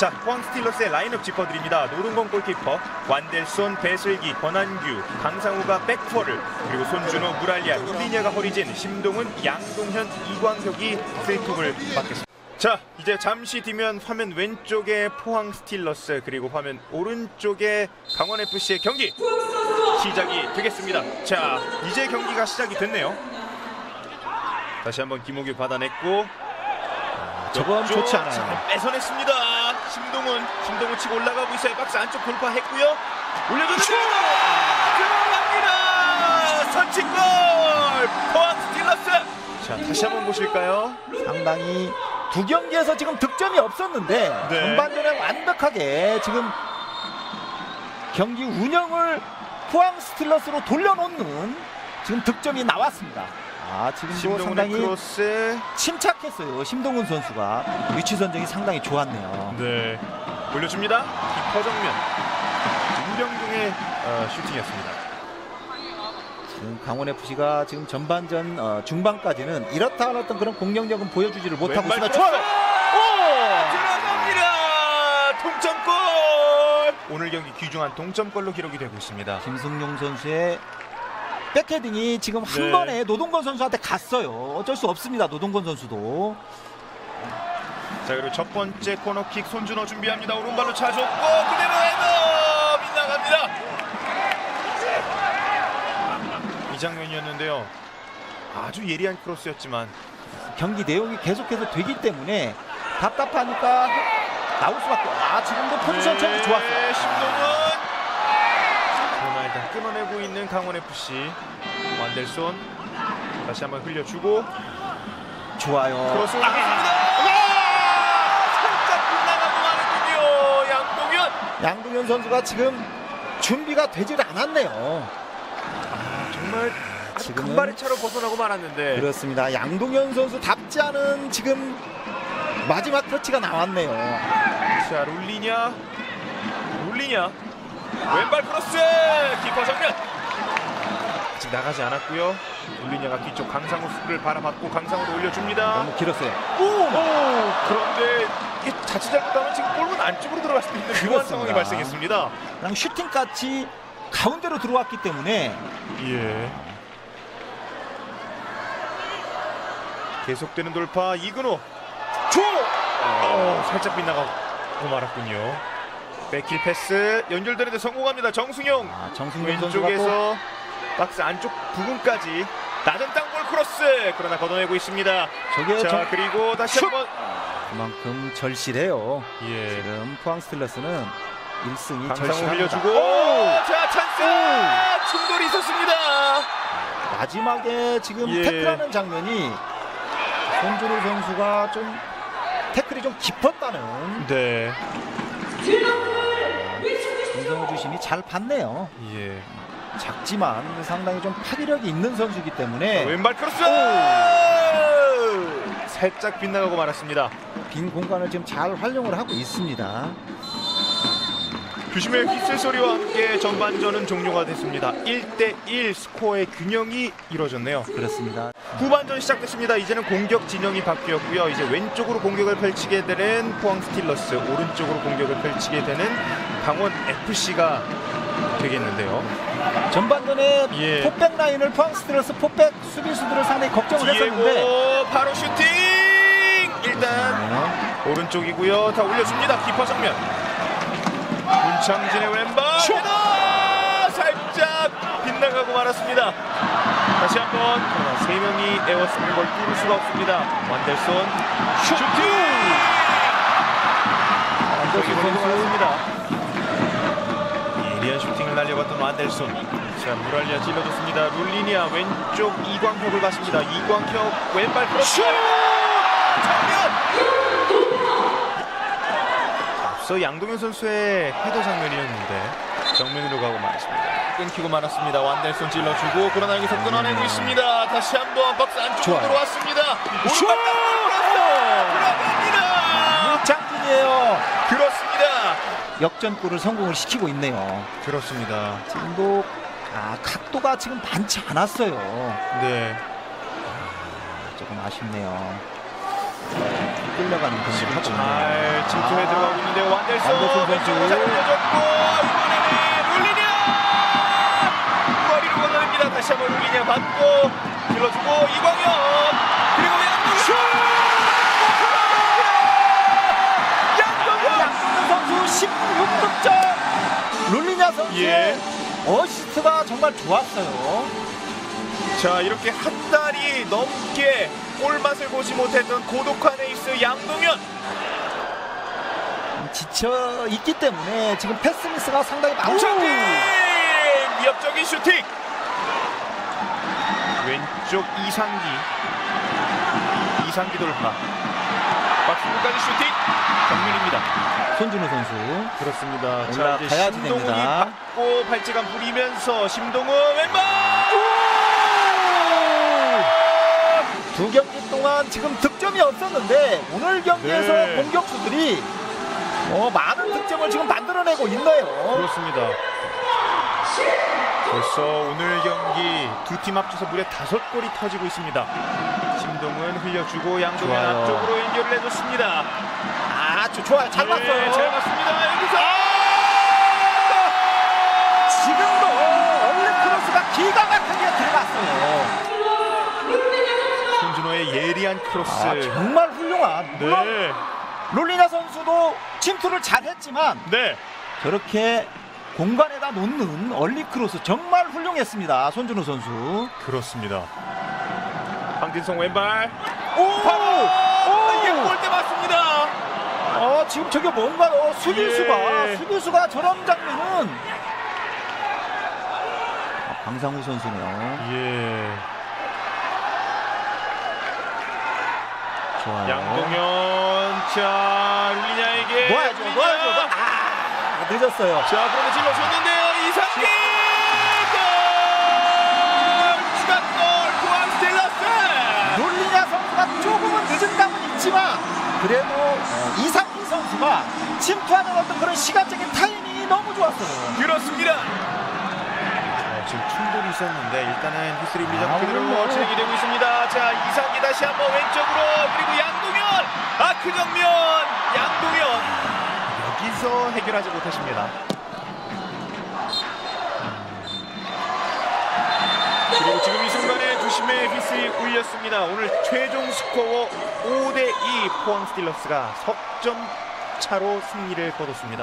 자, 포항 스틸러스의 라인업 짚어드립니다. 노른건 골키퍼, 완델손, 배슬기, 권한규, 강상우가 백포를 그리고 손준호, 무랄리아, 루리니아가 허리진, 심동훈, 양동현, 이광혁이 쓰리톱을 맡겠습니다. 자, 이제 잠시 뒤면 화면 왼쪽에 포항 스틸러스 그리고 화면 오른쪽에 강원 FC의 경기 시작이 되겠습니다. 자, 이제 경기가 시작이 됐네요. 다시 한번 김호규 받아냈고 저건 좋지 않아요. 잘 뺏어냈습니다. 심동훈, 심동훈 치고 올라가고 있어요. 박스 안쪽 돌파했고요. 올려줬는데 들어갑니다. 선취골 포항 스틸러스. 자, 다시 한번 보실까요? 상당히 두 경기에서 지금 득점이 없었는데 네. 전반전에 완벽하게 지금 경기 운영을 포항 스틸러스로 돌려놓는 지금 득점이 나왔습니다. 아 지금도 심동훈의 상당히 크로스. 침착했어요. 심동훈 선수가 위치 선정이 상당히 좋았네요. 네. 올려줍니다. 키퍼 정면. 윤병동의 어, 슈팅이었습니다. 지금 강원 FC가 지금 전반전 어, 중반까지는 이렇다 할 어떤 그런 공격력은 보여주지를 못하고 있습니다. 좋아요. 들어갑니다. 동점골. 오늘 경기 귀중한 동점골로 기록이 되고 있습니다. 김승용 선수의 백헤딩이 지금 한 네. 번에 노동건 선수한테 갔어요. 어쩔 수 없습니다. 노동건 선수도. 자 그리고 첫 번째 코너킥 손준호 준비합니다. 오른발로 차줬고 그대로 헤더 빗나갑니다. 이 장면이었는데요. 아주 예리한 크로스였지만 경기 내용이 계속해서 되기 때문에 답답하니까 나올 수밖에. 아 지금도 포지션 네, 좋았어요. 일단 끊어내고 있는 강원 FC 완델손 다시 한번 흘려주고 좋아요. 크로스. 살짝 빗나가고 마는군요. 양동현. 양동현 선수가 지금 준비가 되질 않았네요. 정말 아주 지금은- 금발의 차로 벗어나고 말았는데 그렇습니다. 양동현 선수 답지 않은 지금 마지막 터치가 나왔네요. 자 룰리냐 룰리냐 왼발 크로스 키퍼 정면. 아직 나가지 않았고요. 룰리냐가 뒤쪽 강상우를 바라봤고 강상우로 올려줍니다. 너무 길었어요. 오, 그런데 이게 자칫 잘못하면 지금 골문 안쪽으로 들어갈 수도 있는 그런. 상황이 발생했습니다. 그냥 슈팅같이 가운데로 들어왔기 때문에 예. 계속되는 돌파 이근호. 줘 어, 살짝 빗나가고 말았군요 백킬 패스. 연결되는데 성공합니다. 정승용. 아, 정승용 왼쪽에서 박스 안쪽 부분까지 낮은 땅볼 크로스. 그러나 걷어내고 있습니다. 저게 자 정- 그리고 다시 슛! 한번 그만큼 절실해요. 예. 지금 포항 스틸러스는 1승이 강상우 절실합니다. 흘려주고. 오! 자 찬스! 충돌이 있었습니다. 마지막에 지금 예. 태클하는 장면이 손준호 선수가 좀 태클이 좀 깊었다는 네 김성우 주심이 잘 봤네요. 예. 작지만 상당히 좀 파괴력이 있는 선수이기 때문에 왼발 크로스 살짝 빗나가고 말았습니다 빈 공간을 지금 잘 활용을 하고 있습니다. 주심의 휘슬 소리와 함께 전반전은 종료가 됐습니다 1대1 스코어의 균형이 이루어졌네요 그렇습니다. 후반전 시작됐습니다. 이제는 공격 진영이 바뀌었고요. 이제 왼쪽으로 공격을 펼치게 되는 포항 스틸러스, 오른쪽으로 공격을 펼치게 되는 강원 FC가 되겠는데요. 전반전에 예. 포백 라인을 포항 스틸러스 포백 수비수들을 상당히 걱정을 했었는데 바로 슈팅! 일단 네. 오른쪽이고요. 다 올려줍니다. 키퍼 정면. 문창진의 왼발. 살짝 빗나가고 말았습니다. 다시 한번 세 명이 에워스는 걸 뚫을 수가 없습니다. 완델손 슈팅! 완델손 성공했습니다. 슈팅을 날려봤던 완델손. 자 무랄리아 찔러줬습니다. 룰리니아 왼쪽 이광혁을 봤습니다. 이광혁 왼발 크로스. 앞서 양동현 선수의 헤더 장면이었는데 정면으로 가고 말았습니다. 끊기고 말았습니다. 완델손 찔러주고 그러나 여기서 끊어내고 있습니다. 다시 한번 박스 안쪽으로. 들어왔습니다. 슛! 오른발 땅볼 들어갑니다. 무창진이에요. 그렇습니다. 역전골을 성공을 시키고 있네요. 그렇습니다. 지금도 아, 각도가 지금 많지 않았어요. 네. 조금 아쉽네요. 끌려가는 경기를 하고. 잘 침투해 아. 들어가고 있는데 완델손 완델손 선수. 돌려줬고 이번에는 룰리냐 머리로 건너냅니다 다시 한번 룰리냐 받고 길러주고 이광현 16득점. 룰리냐 선수의 예. 어시스트가 정말 좋았어요. 자 이렇게 한 달이 넘게 골맛을 보지 못했던 고독한 에이스 양동현 지쳐 있기 때문에 지금 패스 미스가 상당히 많고 위협적인 슈팅 왼쪽 이상기 이상기 돌파 박수까지 슈팅. 정면입니다. 손준호 선수. 그렇습니다. 이제 심동훈이 됩니다. 받고 발찌감 부리면서 심동훈 왼발! 두 경기 동안 지금 득점이 없었는데 오늘 경기에서 네. 공격수들이 어, 많은 득점을 지금 만들어내고 있네요. 그렇습니다. 벌써 오늘 경기 두 팀 합쳐서 무려 다섯 골이 터지고 있습니다 심동훈 흘려주고 양동현 좋아요. 앞쪽으로 연결을 해줬습니다 아주 좋아요. 잘 네, 봤어요. 잘 봤습니다. 여기서 지금도 얼른 크로스가 기가 막히게 들어갔어요. 손준호의 예리한 크로스. 아, 정말 훌륭한. 물론 네, 롤리나 선수도 침투를 잘했지만 네, 저렇게 공간에다 놓는 얼리 크로스 정말 훌륭했습니다. 손준호 선수. 그렇습니다. 황진성 왼발. 오! 바로 오! 이게 골대 맞습니다. 어, 지금 저게 뭔가 어, 수비수가 예. 수비수가 저런 장면은 아, 강상우 선수네요. 예. 좋아요. 양동현 자 룰리냐에게 놓아야죠. 놓아야죠. 아, 늦었어요. 자 그런데 질러줬는데요. 이상기 골 추가골 포항 롤리냐 선수가 조금은 늦은 감은 있지만 그래도 어, 이상민 선수가 침투하는 어떤 그런 시간적인 타이밍이 너무 좋았어요. 그렇습니다. 어, 지금 충돌이 있었는데 일단은 히스리 아, 그대로 뭐. 진행이 되고 있습니다. 자 이상기 다시 한번 왼쪽으로 그리고 양동현 아크 정면 양동현 여기서 해결하지 못하십니다. 그리고 지금 두심의 휘슬이 울렸습니다. 오늘 최종 스코어 5대2 포항 스틸러스가 석점 차로 승리를 거뒀습니다.